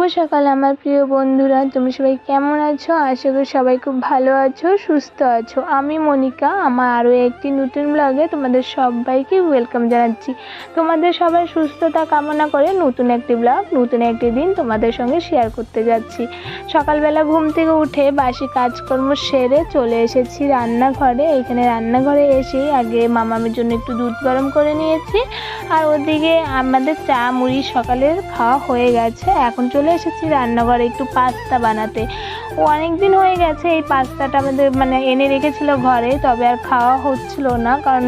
শুভ সকাল আমার প্রিয় বন্ধুরা। তুমি সবাই কেমন আছো? আশা করি সবাই খুব ভালো আছো, সুস্থ আছো। আমি মনিকা, আমার আরও একটি নতুন ব্লগে তোমাদের সবাইকে ওয়েলকাম জানাচ্ছি। তোমাদের সবাই সুস্থতা কামনা করে নতুন একটি ব্লগ নতুন একটি দিন তোমাদের সঙ্গে শেয়ার করতে যাচ্ছি। সকালবেলা ঘুম থেকে উঠে বাসি কাজকর্ম সেরে চলে এসেছি রান্নাঘরে। এখানে রান্নাঘরে এসেই আগে মামামের জন্য একটু দুধ গরম করে নিয়েছি। আর ওদিকে আমাদের চা মুড়ি সকালের খাওয়া হয়ে গেছে। এখন চলে এসেছি রান্নাঘরে একটু পাস্তা বানাতে। ও অনেক দিন হয়ে গেছে এই পাস্তাটা আমাদের মানে এনে রেখেছিল ঘরে, তবে আর খাওয়া হচ্ছিল না, কারণ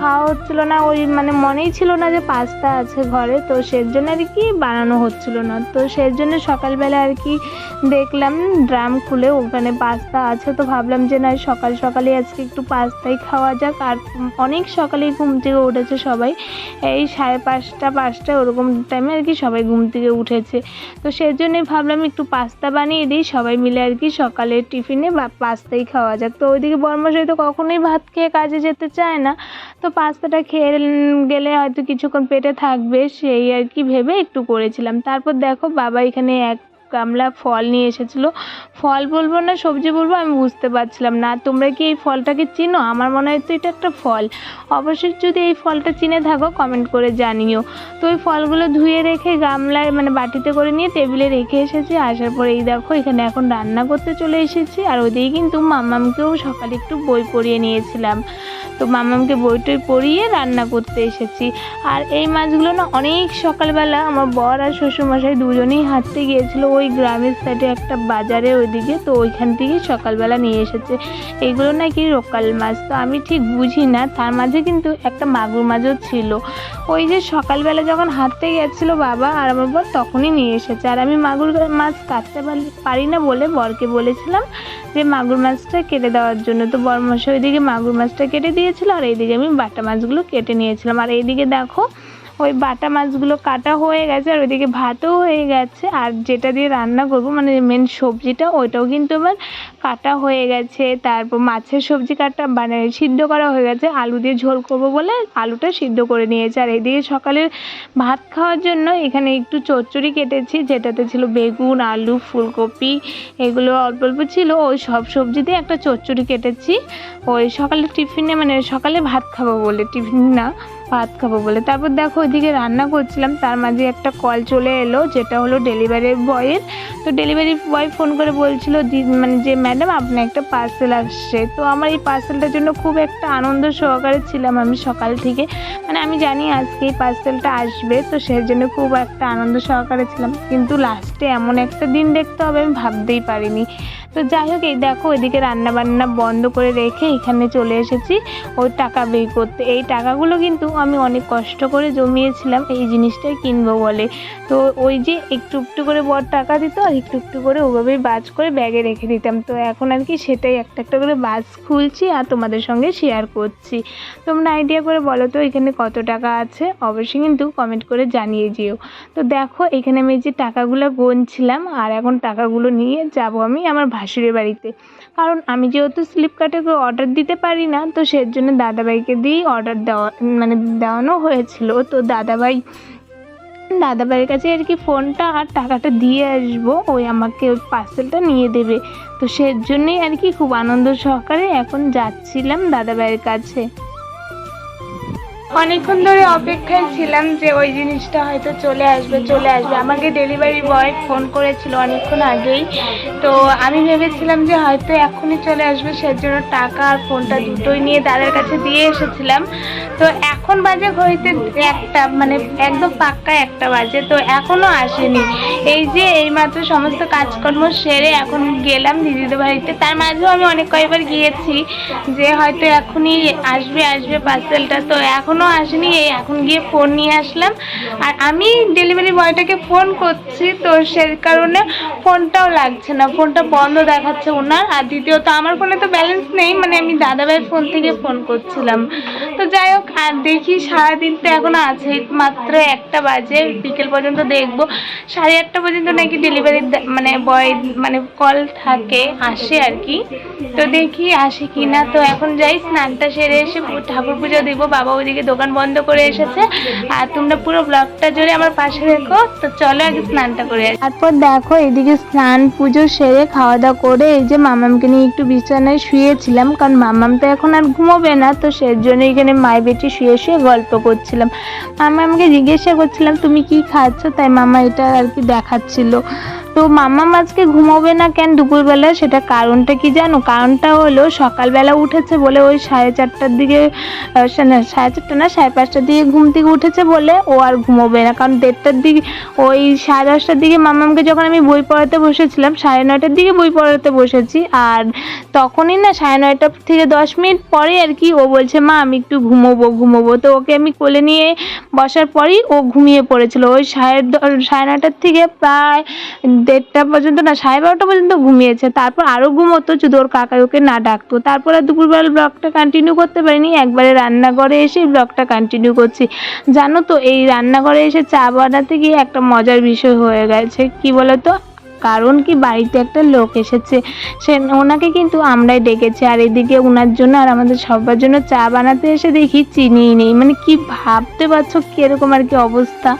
খাওয়া হচ্ছিল না, ওই মানে মনেই ছিল না যে পাস্তা আছে ঘরে, তো সের জন্য আর কি বানানো হচ্ছিল না। তো সের জন্য সকালবেলা আর কি দেখলাম ড্রাম খুলে ওখানে পাস্তা আছে, তো ভাবলাম যে না, সকাল সকালে আজকে একটু পাস্তাই খাওয়া যাক। আর অনেক সকালেই ঘুম থেকে উঠেছে সবাই। এই সাড়ে পাঁচটা পাঁচটা ওরকম টাইমে আর কি সবাই ঘুম থেকে উঠেছে। তো সেই জন্যই ভাবলাম একটু পাস্তা বানিয়ে দিই, সবাই মিলে আর কি সকালের টিফিনে বা পাস্তাই খাওয়া যাক। তো ওইদিকে বর্মশাই তো কখনোই ভাত খেয়ে কাজে যেতে চায় না। তো পাস্তাটা খেয়ে গেলে হয়তো কিছুক্ষণ পেটে থাকবে, সেই আর কি ভেবে একটু করেছিলাম। তারপর দেখো বাবা এখানে এক গামলা ফল নিয়ে এসেছিল। ফল বলব না, সবজি বলব, আমি বুঝতে পারছিলাম না। তোমরা কি এই ফলটাকে চিনো? আমার মনে হয় তো এটা একটা ফল। অবশ্যই যদি এই ফলটা চিনে থাকো কমেন্ট করে জানিও। তো ওই ফলগুলো ধুয়ে রেখে গামলায় মানে বাটিতে করে নিয়ে টেবিলে রেখে এসেছি। আসার পরে এই দেখো, এখানে এখন রান্না করতে চলে এসেছি। আর ওদিকে কিন্তু মাম্মামকেও সকালে একটু বই পড়িয়ে নিয়েছিলাম। তো মামামকে বই টই পড়িয়ে রান্না করতে এসেছি। আর এই মাছগুলো না অনেক সকালবেলা আমার বর আর শ্বশুরমশাই দুজনেই হাঁটতে গিয়েছিল ওই গ্রামের সাইডে একটা বাজারে ওইদিকে, তো ওইখান থেকে সকালবেলা নিয়ে এসেছে। এইগুলো নাকি লোকাল মাছ, তো আমি ঠিক বুঝি না। তার মাঝে কিন্তু একটা মাগুর মাছও ছিল। ওই যে সকালবেলা যখন হাঁটতে গেছিল বাবা আর আমার বর তখনই নিয়ে এসেছে। আর আমি মাগুর মাছ কাটতে পারি- না বলে বরকে বলেছিলাম যে মাগুর মাছটা কেটে দেওয়ার জন্য। তো বর মশাই ওইদিকে মাগুর মাছটা কেটে দিয়েছিল আর এইদিকে আমি বাটা মাছগুলো কেটে নিয়েছিলাম। আর এইদিকে দেখো ওই বাটা মাছগুলো কাটা হয়ে গেছে আর ওইদিকে ভাতও হয়ে গেছে। আর যেটা দিয়ে রান্না করব মানে মেন সবজিটা, ওইটাও কিন্তু আমার কাটা হয়ে গেছে। তারপর মাছের সবজি কাটা মানে সিদ্ধ করা হয়ে গেছে। আলু দিয়ে ঝোল করব বলে আলুটা সিদ্ধ করে নিয়েছে। আর এদিকে সকালের ভাত খাওয়ার জন্য এখানে একটু চচ্চড়ি কেটেছি, যেটাতে ছিল বেগুন, আলু, ফুলকপি, এগুলো অল্প অল্প ছিল। ওই সব সবজি দিয়ে একটা চচ্চড়ি কেটেছি। ওই সকালে টিফিনে মানে সকালে ভাত খাব বলে, টিফিন না। ভাত খাব বলে। তারপর দেখো ওইদিকে রান্না করছিলাম, তার মাঝে একটা কল চলে এলো, যেটা হলো ডেলিভারি বয়ের তো ডেলিভারি বয় ফোন করে বলছিল মানে যে ম্যাডাম আপনার একটা পার্সেল আসছে। তো আমার এই পার্সেলটার জন্য খুব একটা আনন্দ সহকারে ছিলাম আমি সকাল থেকে। মানে আমি জানি আজকে এই পার্সেলটা আসবে, তো সেই জন্য খুব একটা আনন্দ সহকারে ছিলাম। কিন্তু লাস্টে এমন একটা দিন দেখতে হবে, আমি ভাবতেই পারিনি। তো যাই হোক, এই দেখো এদিকে রান্না বান্না বন্ধ করে রেখে এখানে চলে এসেছি। ওই টাকা বের করতে। এই টাকাগুলো কিন্তু আমি অনেক কষ্ট করে জমিয়েছিলাম, এই জিনিসটাই কিনবো বলে। তো ওই যে একটু একটু করে বড় টাকা দিত, আর একটু একটু করে ওভাবেই বাজ করে ব্যাগে রেখে দিতাম। তো এখন আর কি সেটাই, একটা একটা করে বাজ খুলছি আর তোমাদের সঙ্গে শেয়ার করছি। তোমরা আইডিয়া করে বলো তো, এখানে কত টাকা আছে? অবশ্যই কিন্তু কমেন্ট করে জানিয়ে যেও। তো দেখো, এখানে আমি যে টাকাগুলো গুনছিলাম, আর এখন টাকাগুলো নিয়ে যাব আমি আমার ভাসুরের বাড়িতে। কারণ আমি যেহেতু ফ্লিপকার্টে অর্ডার দিতে পারি না, তো সেজন্য দাদাভাইকে দিয়েই অর্ডার দেওয়া মানে দেওয়ানো হয়েছিল। তো দাদাভাই, দাদাভাইয়ের কাছে আর কি ফোনটা আর টাকাটা দিয়ে আসব, ওই আমাকে ওই পার্সেলটা নিয়ে দেবে। তো সের জন্যই আর কি খুব আনন্দ সহকারে এখন যাচ্ছিলাম দাদাভাইয়ের কাছে। অনেকক্ষণ ধরে অপেক্ষায় ছিলাম যে ওই জিনিসটা হয়তো চলে আসবে চলে আসবে। আমাকে ডেলিভারি বয় ফোন করেছিল অনেকক্ষণ আগেই। তো আমি ভেবেছিলাম যে হয়তো এখনই চলে আসবে, সেজন্য টাকা আর ফোনটা দুটোই নিয়ে দাদার কাছে দিয়ে এসেছিলাম। তো এখন বাজে ঘড়িতে একটা মানে একদম পাক্কা একটা বাজে, তো এখনও আসেনি। এই যে এইমাত্র সমস্ত কাজকর্ম সেরে এখন গেলাম দিদিদের বাড়িতে। তার মাঝেও আমি অনেক কয়েকবার গিয়েছি যে হয়তো এখনই আসবে আসবে পার্সেলটা তো এখনও আসেনি, এই এখন গিয়ে ফোন নিয়ে আসলাম। আর আমি ডেলিভারি বয়টাকে ফোন করছি, তো সে কারণে ফোনটাও লাগছে না। ফোনটা বন্ধ দেখাচ্ছে ওনার। আর দ্বিতীয়ত, আমার ফোনে তো ব্যালেন্স নেই মানে আমি দাদাভাইয়ের ফোন থেকে ফোন করছিলাম। তো যাই হোক আর দেখি সারাদিন তো এখন আছে, মাত্র একটা বাজে, বিকেল পর্যন্ত দেখব। সাড়ে আটটা পর্যন্ত নাকি ডেলিভারি মানে বয় মানে কল থাকে, আসে আর কি। তো দেখি আসে কি না তো এখন যাই, স্নানটা সেরে এসে ঠাকুর পুজো দিব, বাবা ওইদিকে দোকান বন্ধ করে এসেছে। আর তোমরা পুরো ব্লগটা জুড়ে আমার পাশে রেখো, তো চলো আগে স্নানটা করে। তারপর দেখো, এদিকে স্নান পুজো সেরে খাওয়া দাওয়া করে এই যে মামামকে নিয়ে একটু বিছানায় শুয়েছিলাম, কারণ মামাম তো এখন আর ঘুমোবে না, তো সেই জন্য এখানে মায় বেটি শুয়ে শুয়ে গল্প করছিলাম। মামা আমাকে জিজ্ঞাসা করছিলাম, তুমি কি খাচ্ছ? তাই মামা এটা আর কি দেখাচ্ছিল। তো মামা আজকে ঘুমোবে না কেন দুপুরবেলা? সেটা কারণটা কি জানো? কারণটা হলো সকালবেলা উঠেছে বলে ওই সাড়ে চারটার দিকে সাড়ে চারটা না, সাড়ে পাঁচটার দিকে ঘুম থেকে উঠেছে বলে ও আর ঘুমোবে না। কারণ দেড়টার দিকে, ওই সাড়ে দশটার দিকে মামামকে যখন আমি বই পড়াতে বসেছিলাম, সাড়ে নয়টার দিকে বই পড়াতে বসেছি। আর তখনই না সাড়ে নয়টা থেকে দশ মিনিট পরে আর কি ও বলছে, মা, আমি একটু ঘুমোবো ঘুমোবো। তো ওকে আমি কোলে নিয়ে বসার পরই ও ঘুমিয়ে পড়েছিল। ওই সাড়ে সাড়ে নয়টার থেকে প্রায় দেড়টা পর্যন্ত না, সাড়ে বারোটা পর্যন্ত ঘুমিয়েছে। তারপর আরও ঘুমোতো যদি ওর কাকাই ওকে না ডাকতো। তারপর আর দুপুরবেলা ব্লগটা কন্টিনিউ করতে পারিনি। একবারে রান্নাঘরে এসে ব্লগটা কন্টিনিউ করছি। জানো তো, এই রান্নাঘরে এসে চা বানাতে গিয়ে একটা মজার বিষয় হয়ে গেছে। কি বলতো? কারণ কি বাড়িতে একটা লোক এসেছে। সে, ওনাকে কিন্তু আমরাই ডেকেছি। আর এদিকে ওনার জন্য আর আমাদের সবার জন্য চা বানাতে এসে দেখি চিনিই নেই। মানে কি ভাবতে পারছ কীরকম আর কি অবস্থা?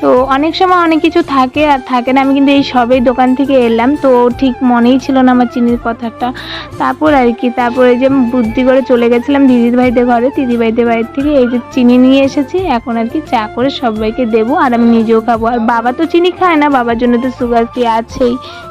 তো অনেক সময় অনেক কিছু থাকে আর থাকে না। আমি কিন্তু এই সবেই দোকান থেকে এলাম। তো ঠিক মনেই ছিল না আমার চিনির কথাটা। তারপর আর কি, তারপরে যে বুদ্ধি করে চলে গেছিলাম দিদির ভাইদের ঘরে। দিদি ভাইদের বাড়ির থেকে এই যে চিনি নিয়ে এসেছি। এখন আর কি চা করে সবাইকে দেবো। আর আমি নিজেও খাব। আর বাবা তো চিনি খায় না। বাবার জন্য তো সুগার ফ্রি 对。